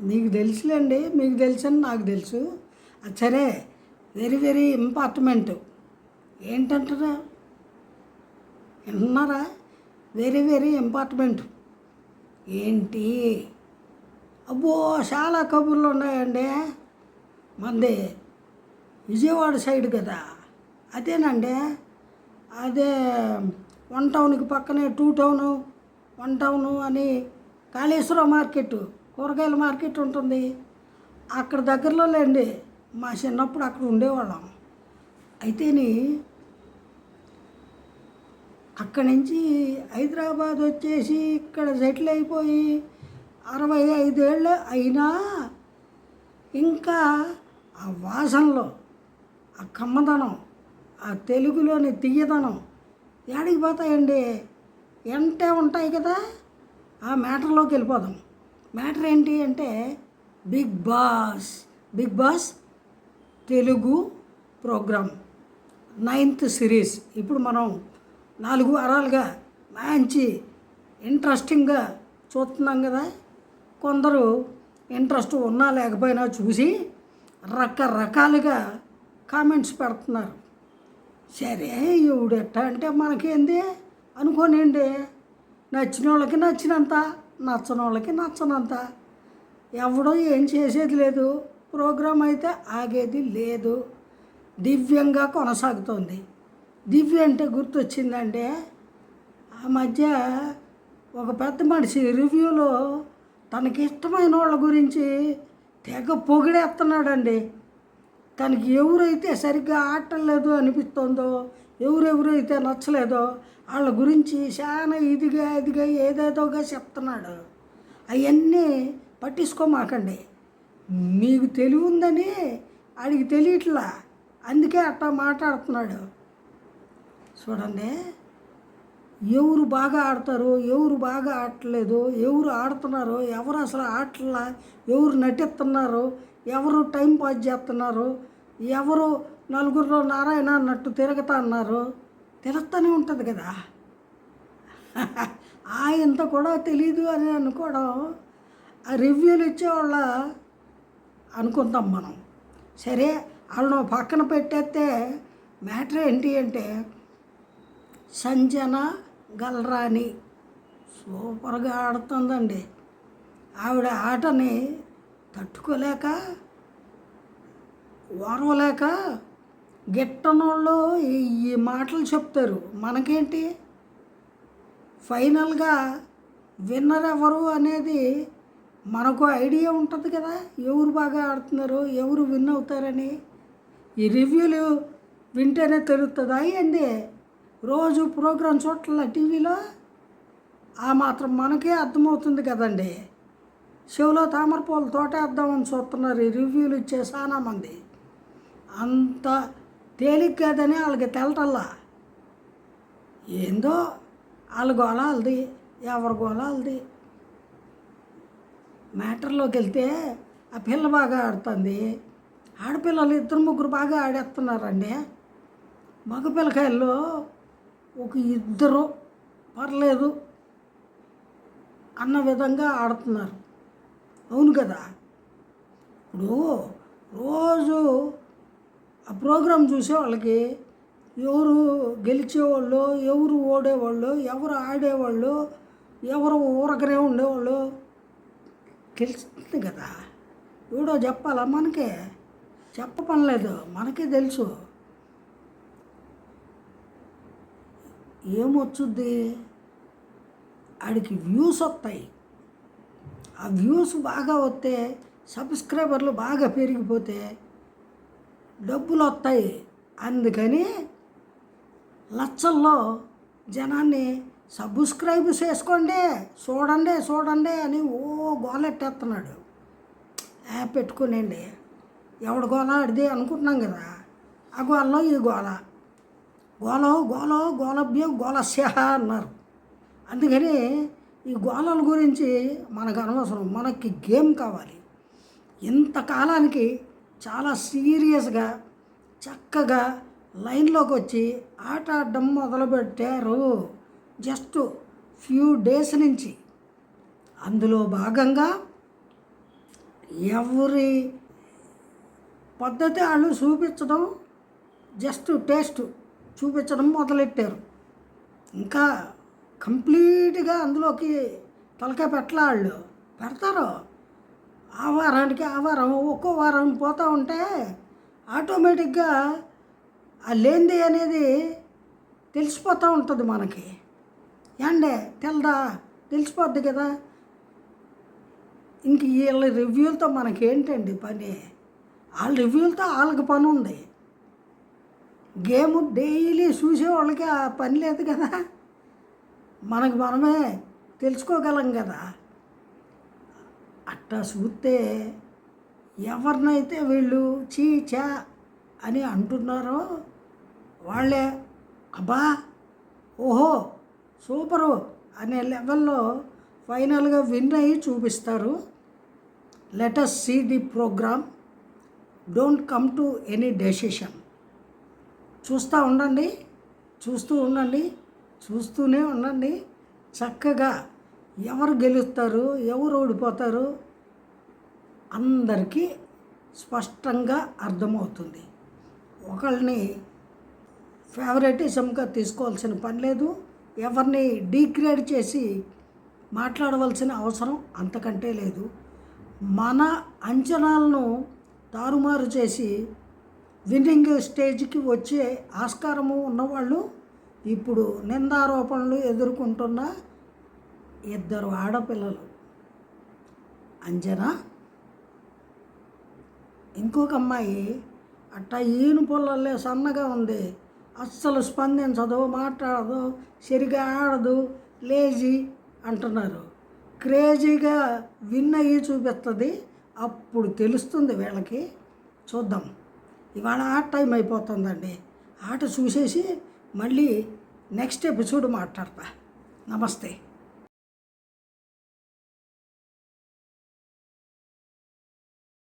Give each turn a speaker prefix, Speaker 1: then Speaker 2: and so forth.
Speaker 1: మీకు తెలుసులేండి మీకు తెలుసని నాకు తెలుసు. సరే వెరీ వెరీ ఇంపార్టెంట్ ఏంటంటారా? వింటున్నారా? వెరీ వెరీ ఇంపార్టెంట్ ఏంటి? అబ్బో చాలా కబుర్లు ఉన్నాయండి. మంది విజయవాడ సైడ్ కదా? అదేనండి. అదే వన్ టౌన్కి పక్కనే టూ టౌను వన్ టౌను అని కాళేశ్వరం మార్కెట్. కూరగాయల మార్కెట్ ఉంటుంది. అక్కడ దగ్గరలో లేండి. మా చిన్నప్పుడు అక్కడ ఉండేవాళ్ళం. అయితేని అక్కడి నుంచి హైదరాబాద్ వచ్చేసి ఇక్కడ సెటిల్ అయిపోయి అరవై ఐదేళ్ళు అయినా ఇంకా ఆ వాసనలో ఆ కమ్మదనం ఆ తెలుగులోని తీయదనం ఏడికి పోతాయండి? ఎంటే ఉంటాయి కదా? ఆ మ్యాటర్లోకి వెళ్ళిపోదాం. మ్యాటర్ ఏంటి అంటే Big Boss Big Boss Telugu program ninth series. ఇప్పుడు మనం నాలుగు వారాలుగా మంచి ఇంట్రెస్టింగ్గా చూస్తున్నాం కదా. కొందరు ఇంట్రెస్ట్ ఉన్నా లేకపోయినా చూసి రకరకాలుగా కామెంట్స్ పెడుతున్నారు. సరే ఇవిడెట్ట అంటే మనకేంది? అనుకోనండి నచ్చిన వాళ్ళకి నచ్చినంత. నచ్చని వాళ్ళకి నచ్చనంత. ఎవడో ఏం చేసేది లేదు. ప్రోగ్రాం అయితే ఆగేది లేదు. దివ్యంగా కొనసాగుతోంది. దివ్య అంటే గుర్తొచ్చిందంటే ఆ మధ్య ఒక పెద్ద మనిషి రివ్యూలో తనకి ఇష్టమైన వాళ్ళ గురించి తెగ పొగిడేస్తున్నాడండి తనకి ఎవరైతే సరిగ్గా ఆటలేదు అనిపిస్తుందో ఎవరెవరైతే నచ్చలేదో వాళ్ళ గురించి చాలా ఇదిగా ఇదిగా ఏదేదోగా చెప్తున్నాడు. అవన్నీ పట్టించుకోమాకండి. మీకు తెలివి ఉందని ఆడికి తెలియట్లా. అందుకే అట్టా మాట్లాడుతున్నాడు. చూడండి. ఎవరు బాగా ఆడతారు ఎవరు బాగా ఆడట్లేదు ఎవరు ఆడుతున్నారు ఎవరు అసలు ఆటలా ఎవరు నటిస్తున్నారు ఎవరు టైం పాస్ చేస్తున్నారు ఎవరు నలుగురిలో నారాయణ అన్నట్టు తిరుగుతా అన్నారు. తెలుస్తూనే ఉంటుంది కదా. ఆయంత కూడా తెలీదు అని అనుకోవడం ఆ రివ్యూలు ఇచ్చేవాళ్ళ అనుకుంటాం మనం. సరే వాళ్ళను పక్కన పెట్టేస్తే మ్యాటర్ ఏంటి అంటే సంజన గల్రాని సూపర్గా ఆడుతుందండి. ఆవిడ ఆటని తట్టుకోలేక ఓర్వలేక గిట్టనోళ్ళు ఈ ఈ మాటలు చెప్తారు. మనకేంటి? ఫైనల్గా విన్నర్ ఎవరు అనేది మనకు ఐడియా ఉంటుంది కదా. ఎవరు బాగా ఆడుతున్నారు? ఎవరు విన్ అవుతారని. ఈ రివ్యూలు వింటేనే తెలుస్తుందా అండి రోజు ప్రోగ్రాం చూడాల టీవీలో ఆ మాత్రం మనకే అర్థమవుతుంది కదండి. చెవిలో తామరపూల తోట వేద్దామని చూస్తున్నారు ఈ రివ్యూలు ఇచ్చే చాలా మంది. అంత తేలిక కాదని వాళ్ళకి తెలటల్లా. ఏందో వాళ్ళ గోళ వాళ్ళది ఎవరి గోళ వాళ్ళది. మ్యాటర్లోకి వెళ్తే ఆ పిల్ల బాగా ఆడుతుంది. ఆడపిల్లలు ఇద్దరు ముగ్గురు బాగా ఆడేస్తున్నారండి. మగ పిల్లకాయల్లో ఒక ఇద్దరు పర్లేదు అన్న విధంగా ఆడుతున్నారు. అవును కదా? ఇప్పుడు రోజు ఆ ప్రోగ్రాం చూసే వాళ్ళకి ఎవరు గెలిచేవాళ్ళు ఎవరు ఓడేవాళ్ళు ఎవరు ఆడేవాళ్ళు ఎవరు ఊరకనే ఉండేవాళ్ళు తెలుస్తుంది కదా. ఎవడో చెప్పాలా మనకే? చెప్ప పనిలేదు మనకే తెలుసు. ఏమొచ్చుద్ది? ఆడికి వ్యూస్ వస్తాయి. ఆ వ్యూస్ బాగా వస్తే సబ్స్క్రైబర్లు బాగా పెరిగిపోతే డబ్బులు వస్తాయి అందుకని లచ్చల్లో జనాన్ని సబ్స్క్రైబ్ చేసుకోండి చూడండి చూడండి అని ఓ గోలెట్టేస్తున్నాడు యాప్ పెట్టుకునేండి. ఎవడు గోల? ఆడిది అనుకుంటున్నాం కదా. ఆ గోలలో ఈ గోల. గోల గోల గోలభ్యం గోలస్య అన్నారు. అందుకని ఈ గోళల గురించి మనకు అనవసరం. మనకి గేమ్ కావాలి. ఇంతకాలానికి చాలా సీరియస్గా చక్కగా లైన్లోకి వచ్చి ఆట ఆడడం మొదలుపెట్టారు. జస్ట్ ఫ్యూ డేస్ నుంచి. అందులో భాగంగా ఎవరి పద్ధతి వాళ్ళు చూపించడం జస్ట్ టేస్ట్ చూపించడం మొదలెట్టారు. ఇంకా కంప్లీట్గా అందులోకి తలకాయ పెట్టాలి వాళ్ళు పెడతారు. ఆ వారానికి ఆ వారం ఒక్కో వారం పోతూ ఉంటే ఆటోమేటిక్గా ఆ లేనిది అనేది తెలిసిపోతూ ఉంటుంది మనకి. ఏండే తెలదా తెలిసిపోద్ది కదా? ఇంక వీళ్ళ రివ్యూలతో మనకేంటండి పని? వాళ్ళ రివ్యూలతో వాళ్ళకి పని ఉంది. గేమ్ డైలీ చూసే వాళ్ళకి ఆ పని లేదు కదా? మనకు మనమే తెలుసుకోగలం కదా? అట్టా చూస్తే ఎవరినైతే వీళ్ళు చీ చా అని అంటున్నారో వాళ్ళే అబ్బా ఓహో సూపరు అనే లెవెల్లో ఫైనల్గా విన్ అయ్యి చూపిస్తారు. Let's see the program. Don't come to any decision. చూస్తూ ఉండండి చూస్తూ ఉండండి చూస్తూనే ఉండండి. చక్కగా ఎవరు గెలుస్తారు ఎవరు ఓడిపోతారు అందరికీ స్పష్టంగా అర్థమవుతుంది. ఒకళ్ళని ఫేవరెటిజంగా తీసుకోవాల్సిన పని లేదు. ఎవరిని డీగ్రేడ్ చేసి మాట్లాడవలసిన అవసరం అంతకంటే లేదు. మన అంచనాలను తారుమారు చేసి విన్నింగ్ స్టేజ్కి వచ్చే ఆస్కారము ఉన్నవాళ్ళు ఇప్పుడు నిందారోపణలు ఎదుర్కొంటున్న ఇద్దరు ఆడపిల్లలు. అంజనా ఇంకొక అమ్మాయి అట్టా ఈను పొల్లలే సన్నగా ఉంది. అస్సలు స్పందించదు మాట్లాడదు సరిగా ఆడదు లేజీ అంటున్నారు. క్రేజీగా విన్ అయ్యి చూపిస్తుంది. అప్పుడు తెలుస్తుంది వీళ్ళకి. చూద్దాం. ఇవాళ ఆట టైం అయిపోతుందండి. ఆట చూసేసి మళ్ళీ నెక్స్ట్ ఎపిసోడ్ మాట్లాడతా. నమస్తే.